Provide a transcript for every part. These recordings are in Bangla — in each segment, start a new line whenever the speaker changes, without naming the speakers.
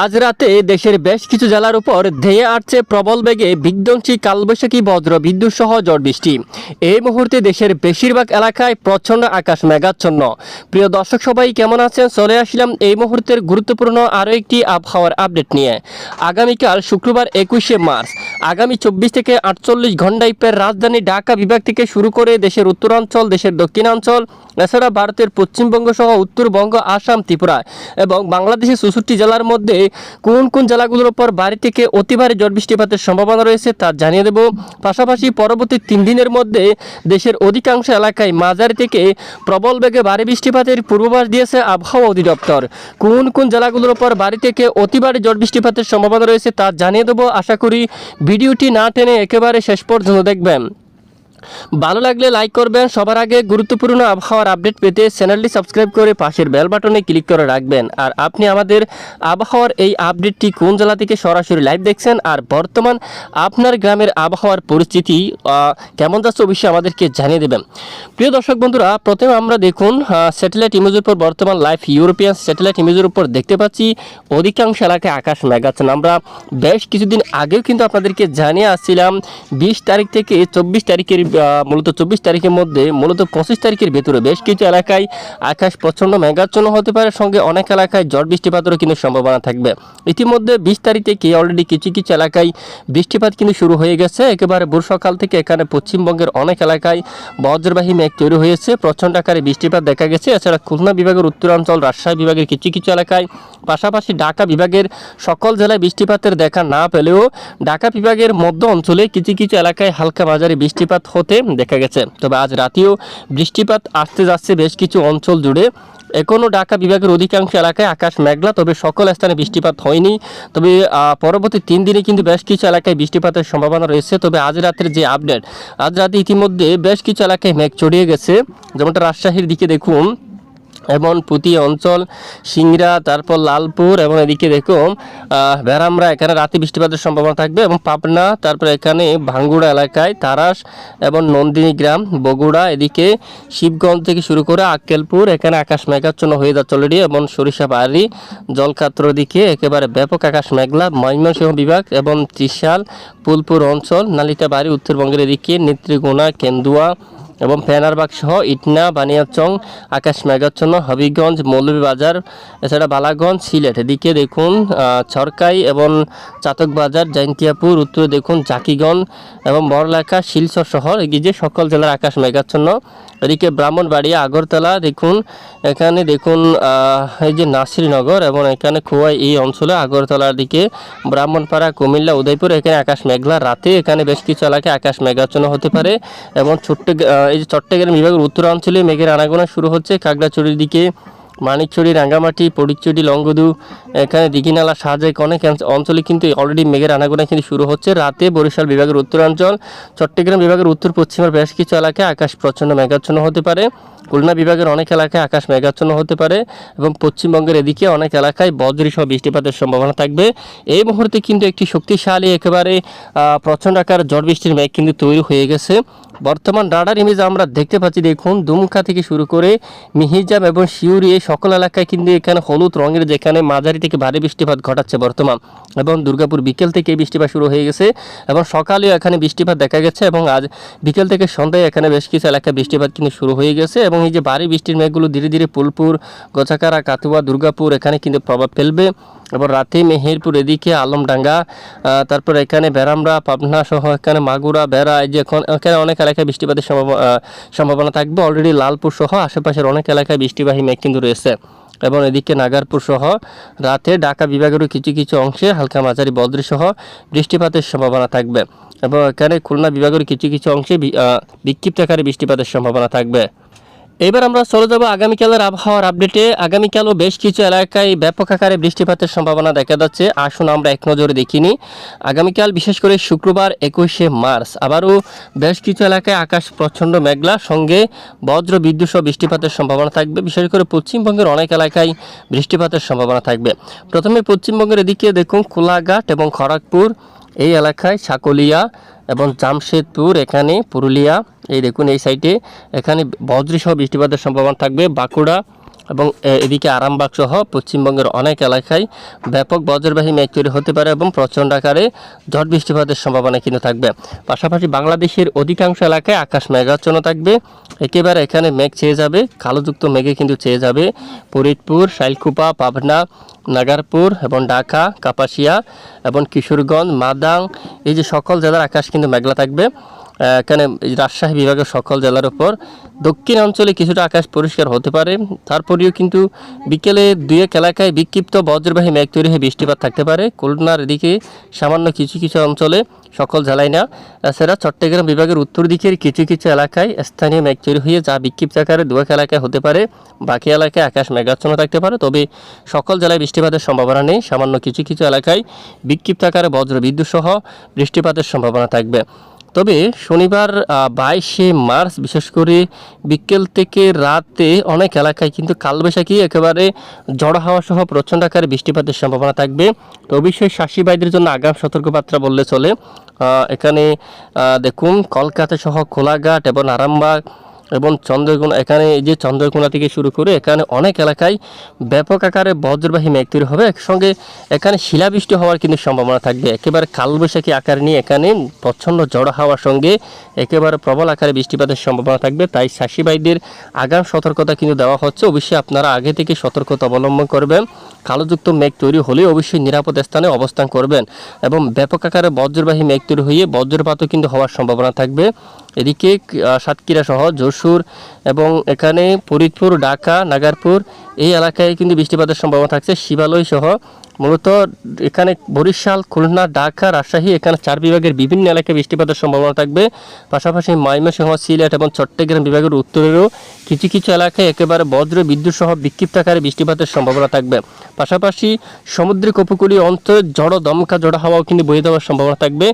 আজ রাতে দেশের বেশ কিছু জেলার উপর ধেয়ে আসছে প্রবল বেগে বিধ্বংসী কালবৈশাখী বজ্র বিদ্যুৎ সহ ঝড় বৃষ্টি। এই মুহূর্তে দেশের বেশিরভাগ এলাকায় প্রচণ্ড আকাশ মেঘাচ্ছন্ন। প্রিয় দর্শক সবাই কেমন আছেন? চলে আসলাম এই মুহূর্তের গুরুত্বপূর্ণ আরও একটি আবহাওয়ার আপডেট নিয়ে। আগামীকাল শুক্রবার একুশে মার্চ, আগামী চব্বিশ থেকে আটচল্লিশ ঘন্টায় পের রাজধানী ঢাকা বিভাগ থেকে শুরু করে দেশের উত্তরাঞ্চল, দেশের দক্ষিণাঞ্চল, এছাড়া ভারতের পশ্চিমবঙ্গ সহ উত্তরবঙ্গ, আসাম, ত্রিপুরা এবং বাংলাদেশের চৌষট্টি জেলার মধ্যে কোন কোন জেলাগুলোর উপর বাড়ি থেকে অতি ভারী ঝড় বৃষ্টিপাতের সম্ভাবনা রয়েছে তা জানিয়ে দেব। পাশাপাশি পরবর্তী তিন দিনের মধ্যে দেশের অধিকাংশ এলাকায় মাঝারি থেকে প্রবল বেগে ভারী বৃষ্টিপাতের পূর্বাভাস দিয়েছে আবহাওয়া অধিদপ্তর। কোন কোন জেলাগুলোর উপর বাড়ি থেকে অতি ভারী ঝড় বৃষ্টিপাতের সম্ভাবনা রয়েছে তা জানিয়ে দেবো। আশা করি ভিডিওটি না টেনে একেবারে শেষ পর্যন্ত দেখবেন। ভালো লাগলে লাইক করবেন। সবার আগে গুরুত্বপূর্ণ আবহাওয়ার আপডেট পেতে চ্যানেলটি সাবস্ক্রাইব করে পাশের বেল বাটনে ক্লিক করে রাখবেন। আর আপনি আমাদের আবহাওয়ার এই আপডেটটি কোন জেলা থেকে সরাসরি লাইভ দেখছেন? আর বর্তমান আপনার গ্রামের আবহাওয়ার পরিস্থিতি কেমন যাচ্ছে অবশ্যই আমাদেরকে জানিয়ে দেবেন। প্রিয় দর্শক বন্ধুরা, প্রথমে আমরা দেখুন স্যাটেলাইট ইমেজের উপর বর্তমান লাইভ ইউরোপিয়ান স্যাটেলাইট ইমেজের উপর দেখতে পাচ্ছি। অধিকাংশ এলাকায় আকাশ মেঘাচ্ছেন আমরা বেশ কিছুদিন আগেও কিন্তু আপনাদেরকে জানিয়ে আসছিলাম, বিশ তারিখ থেকে চব্বিশ তারিখের মূলত চব্বিশ তারিখের মধ্যে, মূলত পঁচিশ তারিখের ভেতরে বেশ কিছু এলাকায় আকাশ প্রচণ্ড মেঘাচ্ছন্ন হতে পারে, সঙ্গে অনেক এলাকায় ঝড় বৃষ্টিপাতেরও কিন্তু সম্ভাবনা থাকবে। ইতিমধ্যে বিশ তারিখ থেকে অলরেডি কিছু কিছু এলাকায় বৃষ্টিপাত কিন্তু শুরু হয়ে গেছে। একেবারে ভোর সকাল থেকে এখানে পশ্চিমবঙ্গের অনেক এলাকায় বজ্রবাহী মেঘ তৈরি হয়েছে। প্রচণ্ড আকারে বৃষ্টিপাত দেখা গেছে। এছাড়া খুলনা বিভাগের উত্তরাঞ্চল, রাজশাহী বিভাগের কিছু কিছু এলাকায়, পাশাপাশি ঢাকা বিভাগের সকল জেলায় বৃষ্টিপাতের দেখা না পেলেও ঢাকা বিভাগের মধ্য অঞ্চলে কিছু কিছু এলাকায় হালকা মাঝারি বৃষ্টিপাত হতে দেখা গেছে। তবে আজ রাতেও বৃষ্টিপাত আসতে যাচ্ছে বেশ কিছু অঞ্চল জুড়ে। এখনও ঢাকা বিভাগের অধিকাংশ এলাকায় আকাশ মেঘলা, তবে সকল স্থানে বৃষ্টিপাত হয়নি। তবে পরবর্তী তিন দিনে কিন্তু বেশ কিছু এলাকায় বৃষ্টিপাতের সম্ভাবনা রয়েছে। তবে আজ রাতের যে আপডেট, আজ রাতে ইতিমধ্যে বেশ কিছু এলাকায় মেঘ চড়িয়ে গেছে। যেমনটা রাজশাহীর দিকে দেখুন এবং প্রতি অঞ্চল, সিংড়া, তারপর লালপুর এবং এদিকে দেখুন বেড়ামরা এখানে রাতে বৃষ্টিপাতের সম্ভাবনা থাকবে এবং পাবনা, তারপর এখানে ভাঙ্গুড়া এলাকায় তারাস এবং নন্দিনী গ্রাম, বগুড়া, এদিকে শিবগঞ্জ থেকে শুরু করে আক্কেলপুর, এখানে আকাশ মেঘাচ্ছন্ন হয়ে যাচ্ছে অলরেডি এবং সরিষা বাড়ি, জলকাত্র দিকে একেবারে ব্যাপক আকাশ মেঘলা, ময়মনসিংহ বিভাগ এবং ত্রিশাল ফুলপুর অঞ্চল, নালিতা বাড়ি, উত্তরবঙ্গের এদিকে নেত্রীগুনা কেন্দুয়া এবং ফেনারবাগ সহ ইটনা, বানিয়াচং আকাশ মেঘাচ্ছন্ন হবিগঞ্জ, মৌলভীবাজার, এছাড়া বালাগঞ্জ, সিলেট। এদিকে দেখুন ছরকাই এবং চাতকবাজার জৈন্তিয়াপুর উত্তরে দেখুন, জাকিগঞ্জ এবং বড়লেখা, শিলচর শহর। এগিয়ে যে সকল জেলার আকাশ মেঘাচ্ছন্ন এদিকে ব্রাহ্মণবাড়িয়া, আগরতলা দেখুন, এখানে দেখুন এই যে নাসিরনগর এবং এখানে খোয়াই এই অঞ্চলে আগরতলার দিকে ব্রাহ্মণপাড়া, কুমিল্লা, উদয়পুর এখানে আকাশ মেঘলা রাতে এখানে বেশ কিছু এলাকায় আকাশ মেঘাচ্ছন্ন হতে পারে এবং ছোট্ট এই যে চট্টগ্রাম বিভাগের উত্তরাঞ্চলে মেঘের আনাগোনা শুরু হচ্ছে। খাগড়াছড়ির দিকে, মানিকছড়ি, রাঙ্গামাটি পরিচটি লঙ্গদু এখানে দিঘিনালা, সাজেক অনেক অঞ্চলে কিন্তু অলরেডি মেঘের আনাগোনা কিন্তু শুরু হচ্ছে। রাতে বরিশাল বিভাগের উত্তরাঞ্চল, চট্টগ্রাম বিভাগের উত্তর পশ্চিমের বেশ কিছু এলাকায় আকাশ প্রচণ্ড মেঘাচ্ছন্ন হতে পারে। খুলনা বিভাগের অনেক এলাকায় আকাশ মেঘাচ্ছন্ন হতে পারে এবং পশ্চিমবঙ্গের এদিকে অনেক এলাকায় বজ্রসহ বৃষ্টিপাতের সম্ভাবনা থাকবে। এই মুহূর্তে কিন্তু একটি শক্তিশালী, একেবারে প্রচণ্ড আকার ঝড় বৃষ্টির মেঘ কিন্তু তৈরি হয়ে গেছে। বর্তমান রাডার ইমেজ আমরা দেখতে পাচ্ছি, দেখুন, দুমকা থেকে শুরু করে মিহিজাম এবং শিউরি এই সকল এলাকায় কিন্তু এখানে হলুদ রঙের যেখানে মাঝারি থেকে ভারী বৃষ্টিপাত ঘটাচ্ছে বর্তমান। এবং দুর্গাপুর বিকেল থেকে বৃষ্টিপাত শুরু হয়ে গেছে এবং সকালেও এখানে বৃষ্টিপাত দেখা গেছে এবং আজ বিকেল থেকে সন্ধ্যায় এখানে বেশ কিছু এলাকায় বৃষ্টিপাত কিন্তু শুরু হয়ে গেছে এবং এই যে ভারী বৃষ্টির মেঘগুলো ধীরে ধীরে ফুলপুর, গোছাকারা, কাতুয়া, দুর্গাপুর এখানে কিন্তু প্রভাব ফেলবে। এবং রাতে মেহেরপুর এদিকে আলমডাঙ্গা তারপর এখানে বেরামরা পাবনা সহ এখানে মাগুরা বেড়া এই যে এখন অনেক এলাকায় বৃষ্টিপাতের সম্ভাবনা থাকবে। অলরেডি লালপুর সহ আশেপাশের অনেক এলাকায় বৃষ্টিবাহী মেঘ কিন্তু রয়েছে। এবং এদিকে নাগারপুর সহ রাতে ঢাকা বিভাগেরও কিছু কিছু অংশে হালকা মাঝারি বদ্রি সহ বৃষ্টিপাতের সম্ভাবনা থাকবে। এবং এখানে খুলনা বিভাগের কিছু কিছু অংশে বি- আহ, বিক্ষিপ্ত আকারে বৃষ্টিপাতের সম্ভাবনা থাকবে। এবার আমরা চলে যাব আগামীকালের আবহাওয়ার আপডেটে। আগামীকালও বেশ কিছু এলাকায় ব্যাপক আকারে বৃষ্টিপাতের সম্ভাবনা দেখা যাচ্ছে। আসুন আমরা এক নজরে দেখিনি আগামীকাল বিশেষ করে শুক্রবার একুশে মার্চ, আবারও বেশ কিছু এলাকায় আকাশ প্রচণ্ড মেঘলা, সঙ্গে বজ্র, বিদ্যুৎ সহ বৃষ্টিপাতের সম্ভাবনা থাকবে। বিশেষ করে পশ্চিমবঙ্গের অনেক এলাকায় বৃষ্টিপাতের সম্ভাবনা থাকবে। প্রথমে পশ্চিমবঙ্গের এদিকে দেখুন, কোলাঘাট এবং খড়গপুর এই এলাকায় সাকলিয়া এবং জামশেদপুর, এখানে পুরুলিয়া, এই দেখুন এই সাইটে এখানে বজ্রসহ বৃষ্টিপাতের সম্ভাবনা থাকবে। বাঁকুড়া এবং এদিকে আরামবাগ সহ পশ্চিমবঙ্গের অনেক এলাকায় ব্যাপক বজ্রবাহী মেঘ তৈরি হতে পারে এবং প্রচণ্ড আকারে ঝড় বৃষ্টিপাতের সম্ভাবনা কিন্তু থাকবে। পাশাপাশি বাংলাদেশের অধিকাংশ এলাকায় আকাশ মেঘাচ্ছন্ন থাকবে। একেবারে এখানে মেঘ চেয়ে যাবে, কালোযুক্ত মেঘে কিন্তু চেয়ে যাবে। ফরিদপুর, শাইলকুপা, পাবনা, নাগারপুর এবং ঢাকা, কাপাসিয়া এবং কিশোরগঞ্জ, মাদাং, এই যে সকল জেলার আকাশ কিন্তু মেঘলা থাকবে। এখানে রাজশাহী বিভাগের সকল জেলার উপর দক্ষিণ অঞ্চলে কিছুটা আকাশ পরিষ্কার হতে পারে। তারপরেও কিন্তু বিকেলে দুই এক এলাকায় বিক্ষিপ্ত বজ্রবাহী মেঘ তৈরি হয়ে বৃষ্টিপাত থাকতে পারে। খুলনার দিকে সামান্য কিছু কিছু অঞ্চলে সকল জেলায় না এছাড়া চট্টগ্রাম বিভাগের উত্তর দিকের কিছু কিছু এলাকায় স্থানীয় মেঘ তৈরি হয়ে যা বিক্ষিপ্ত আকারে দু এক এলাকায় হতে পারে। বাকি এলাকায় আকাশ মেঘাচ্ছন্ন থাকতে পারে, তবে সকল জেলায় বৃষ্টিপাতের সম্ভাবনা নেই। সামান্য কিছু কিছু এলাকায় বিক্ষিপ্ত আকারে বজ্র বিদ্যুৎ সহ বৃষ্টিপাতের সম্ভাবনা থাকবে। তবে শনিবার বাইশে মার্চ বিশেষ করে বিকেল থেকে রাতে অনেক এলাকায় কিন্তু কালবৈশাখী একেবারে জড়ো হাওয়া সহ প্রচণ্ড আকারে বৃষ্টিপাতের সম্ভাবনা থাকবে। তো অবশ্যই শাসিবাইদের জন্য আগাম সতর্কবার্তা বললে চলে। এখানে দেখুন কলকাতা সহ কোলাঘাট এবং আরামবাগ এবং চন্দ্রকোনা, এখানে এই যে চন্দ্রকোনা থেকে শুরু করে এখানে অনেক এলাকায় ব্যাপক আকারে বজ্রবাহী মেঘ তৈরি হবে। একসঙ্গে এখানে শিলাবৃষ্টি হওয়ার কিন্তু সম্ভাবনা থাকবে। একেবারে কালবৈশাখী আকার নিয়ে এখানে প্রচণ্ড জড়ো হাওয়ার সঙ্গে একেবারে প্রবল আকারে বৃষ্টিপাতের সম্ভাবনা থাকবে। তাই চাষিবাইদের আগাম সতর্কতা কিন্তু দেওয়া হচ্ছে। অবশ্যই আপনারা আগে থেকে সতর্কতা অবলম্বন করবেন। কালোযুক্ত মেঘ তৈরি হলে অবশ্যই নিরাপদ স্থানে অবস্থান করবেন এবং ব্যাপক আকারে বজ্রবাহী মেঘ তৈরি হয়ে বজ্রপাতও কিন্তু হওয়ার সম্ভাবনা থাকবে। এদিকে সাতক্ষীরা সহ যশোর এবং এখানে ফরিদপুর, ঢাকা, নাগারপুর এই এলাকায় কিন্তু বৃষ্টিপাতের সম্ভাবনা থাকছে। শিবালয় সহ মূলত এখানে বরিশাল, খুলনা, ঢাকা, রাজশাহী এখানে চার বিভাগের বিভিন্ন এলাকায় বৃষ্টিপাতের সম্ভাবনা থাকবে। পাশাপাশি ময়মনসিংহ, সিলেট এবং চট্টগ্রাম বিভাগের উত্তরেরও কিছু কিছু এলাকায় একেবারে বজ্র বিদ্যুৎ সহ বিক্ষিপ্ত আকারে বৃষ্টিপাতের সম্ভাবনা থাকবে। পাশাপাশি সামুদ্রিক উপকূলীয় অঞ্চলে ঝড়, দমকা ঝড় হাওয়াও কিন্তু বয়ে যাওয়ার সম্ভাবনা থাকবে।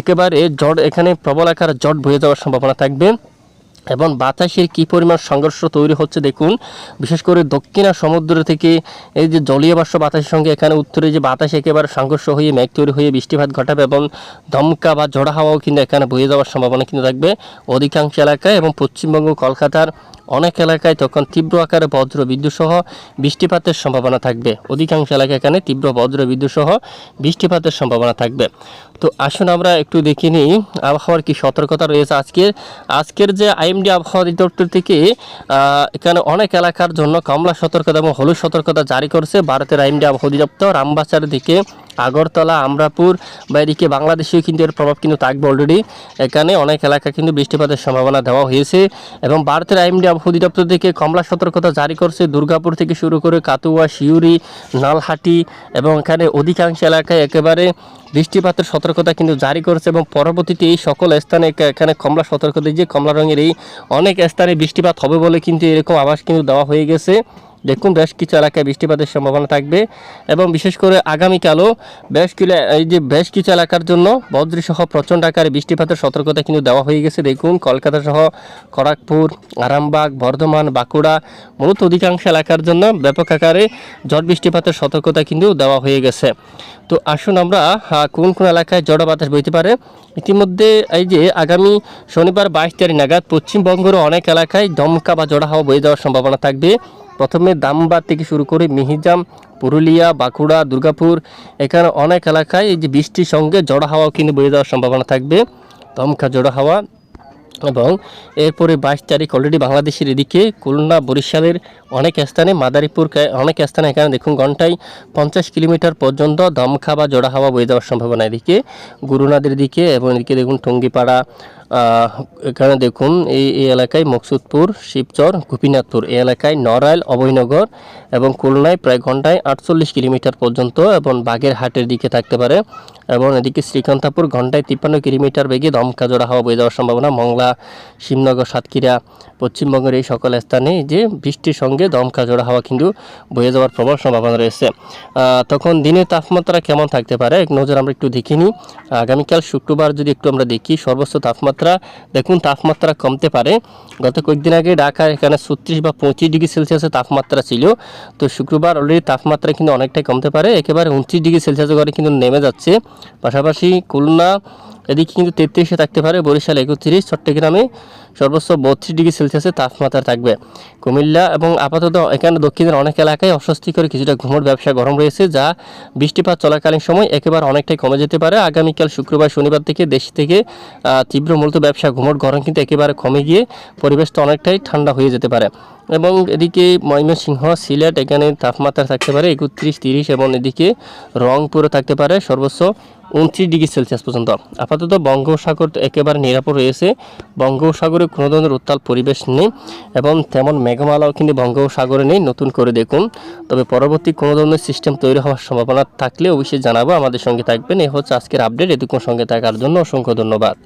একেবারে জড় এখানে প্রবল আকারে জট বয়ে যাওয়ার সম্ভাবনা থাকবে। এবং বাতাসের কী পরিমাণ সংঘর্ষ তৈরি হচ্ছে দেখুন। বিশেষ করে দক্ষিণা সমুদ্র থেকে এই যে জলীয় বাষ্প বাতাসের সঙ্গে এখানে উত্তরে যে বাতাস একেবারে সংঘর্ষ হয়ে মেঘ তৈরি হয়ে বৃষ্টিপাত ঘটাবে এবং দমকা বা ঝড়া হাওয়াও কিন্তু এখানে বয়ে যাওয়ার সম্ভাবনা কিন্তু থাকবে। অধিকাংশ এলাকায় এবং পশ্চিমবঙ্গ কলকাতার অনেক এলাকায় তখন তীব্র আকারে বজ্র বিদ্যুৎ সহ বৃষ্টিপাতের সম্ভাবনা থাকবে। অধিকাংশ এলাকায় এখানে তীব্র বজ্র বিদ্যুৎ সহ বৃষ্টিপাতের সম্ভাবনা থাকবে। তো আসুন আমরা একটু দেখে নিই, আবহাওয়ার কি সতর্কতা রয়েছে আজকের। আজকের যে আইএমডি আবহাওয়া অধিদপ্তর থেকে এখানে অনেক এলাকার জন্য কমলা সতর্কতা এবং হলুদ সতর্কতা জারি করছে ভারতের আইএমডি আবহাওয়া অধিদপ্তর। রামবাচার দিকে আগরতলা, আমরাপুর, বা এদিকে বাংলাদেশেও কিন্তু এর প্রভাব কিন্তু থাকবে অলরেডি এখানে অনেক এলাকা কিন্তু বৃষ্টিপাতের সম্ভাবনা দেওয়া হয়েছে এবং ভারতের আইএমডি অধিদপ্তর থেকে কমলা সতর্কতা জারি করছে। দুর্গাপুর থেকে শুরু করে কাতুয়া শিউরি নালহাটি এবং এখানে অধিকাংশ এলাকায় একেবারে বৃষ্টিপাতের সতর্কতা কিন্তু জারি করেছে এবং পরবর্তীতে এই সকল স্থানে এখানে কমলা সতর্কতা যে কমলা রঙের এই অনেক স্থানে বৃষ্টিপাত হবে বলে কিন্তু এরকম আভাস কিন্তু দেওয়া হয়ে গেছে। দেখুন, বেশ কিছু এলাকায় বৃষ্টিপাতের সম্ভাবনা থাকবে এবং বিশেষ করে আগামীকালও বেশ কিছু, এই যে বেশ কিছু এলাকার জন্য বজ্রসহ প্রচণ্ড আকারে বৃষ্টিপাতের সতর্কতা কিন্তু দেওয়া হয়ে গেছে। দেখুন, কলকাতা সহ খড়গপুর, আরামবাগ, বর্ধমান, বাঁকুড়া মূলত অধিকাংশ এলাকার জন্য ব্যাপক আকারে ঝড় বৃষ্টিপাতের সতর্কতা কিন্তু দেওয়া হয়ে গেছে। তো আসুন আমরা কোন কোন এলাকায় জড় বাতাস বইতে পারে? ইতিমধ্যে এই যে আগামী শনিবার বাইশ তারিখ নাগাদ পশ্চিমবঙ্গের অনেক এলাকায় দমকা বা জড়া হাওয়া বয়ে যাওয়ার সম্ভাবনা থাকবে। প্রথমে দামবাদ থেকে শুরু করে মিহিজাম, পুরুলিয়া, বাঁকুড়া, দুর্গাপুর, এখানে অনেক এলাকায় এই যে বৃষ্টির সঙ্গে জড়া হাওয়াও কিন্তু বয়ে যাওয়ার সম্ভাবনা থাকবে। দমকা জড়া হাওয়া এবং এরপরে বাইশ তারিখ অলরেডি বাংলাদেশের এদিকে খুলনা, বরিশালের অনেক স্থানে, মাদারীপুর অনেক স্থানে এখানে দেখুন ঘন্টায় পঞ্চাশ কিলোমিটার পর্যন্ত দমকা বা জোড়া হাওয়া বয়ে যাওয়ার সম্ভাবনা এদিকে। গুরুনাদের দিকে এবং এদিকে দেখুন টঙ্গিপাড়া এখানে দেখুন, এই এই এলাকায় মকসুদপুর, শিবচর, গোপীনাথপুর। এই এলাকায় নড়াইল, অভয়নগর এবং খুলনায় প্রায় ঘন্টায় আটচল্লিশ কিলোমিটার পর্যন্ত এবং বাগেরহাটের দিকে থাকতে পারে এবং এদিকে শ্রীকান্তাপুর, ঘন্টায় তিপ্পান্ন কিলোমিটার বেগে দমকা জোড়া হওয়া বয়ে যাওয়ার সম্ভাবনা। মংলা, শিবনগর, সাতক্ষীরা পশ্চিমবঙ্গের এই সকল স্থানে যে বৃষ্টির সঙ্গে দমকা জোড়া হাওয়া কিন্তু বয়ে যাওয়ার প্রবল সম্ভাবনা রয়েছে। তখন দিনের তাপমাত্রা কেমন থাকতে পারে? এক নজর আমরা একটু দেখে নিই। আগামীকাল শুক্রবার যদি একটু আমরা দেখি, সর্বোচ্চ তাপমাত্রা, দেখুন তাপমাত্রা কমতে পারে। গত কয়েকদিন আগে ঢাকা এখানে ছত্রিশ বা পঁচিশ ডিগ্রি সেলসিয়াসের তাপমাত্রা ছিল। তো শুক্রবার অলরেডি তাপমাত্রা কিন্তু অনেকটাই কমতে পারে। একেবারে উনত্রিশ ডিগ্রি সেলসিয়াস করে কিন্তু নেমে যাচ্ছে। পাশাপাশি খুলনা এদিকে কিন্তু তেত্রিশে থাকতে পারে, বরিশাল একত্রিশ, চট্টগ্রামে সর্বোচ্চ বত্রিশ ডিগ্রি সেলসিয়াসের তাপমাত্রা থাকবে। কুমিল্লা এবং আপাতত এখানে দক্ষিণের অনেক এলাকায় অস্বস্তিকর কিছুটা ঘুমোর ব্যবসা গরম রয়েছে, যা বৃষ্টিপাত চলাকালীন সময় একেবারে অনেকটাই কমে যেতে পারে। আগামীকাল শুক্রবার শনিবার থেকে দেশ থেকে তীব্র মূলত ব্যবসা ঘুমোর গরম কিন্তু একেবারে কমে গিয়ে পরিবেশটা অনেকটাই ঠান্ডা হয়ে যেতে পারে। এবং এদিকে ময়মনসিংহ, সিলেট, এখানে তাপমাত্রা থাকতে পারে একত্রিশ, তিরিশ এবং এদিকে রংপুরে থাকতে পারে সর্বোচ্চ উনত্রিশ ডিগ্রি সেলসিয়াস পর্যন্ত। আপাতত বঙ্গোপসাগর একেবারে নিরাপদ রয়েছে। বঙ্গোপসাগরে কোনো ধরনের উত্তাল পরিবেশ নেই এবং তেমন মেঘমালাও কিন্তু বঙ্গোপসাগরে নেই, নতুন করে দেখুন। তবে পরবর্তী কোনো ধরনের সিস্টেম তৈরি হওয়ার সম্ভাবনা থাকলে অবশ্যই জানাব। আমাদের সঙ্গে থাকবেন। এ হচ্ছে আজকের আপডেট। এটুকুর সঙ্গে থাকার জন্য অসংখ্য ধন্যবাদ।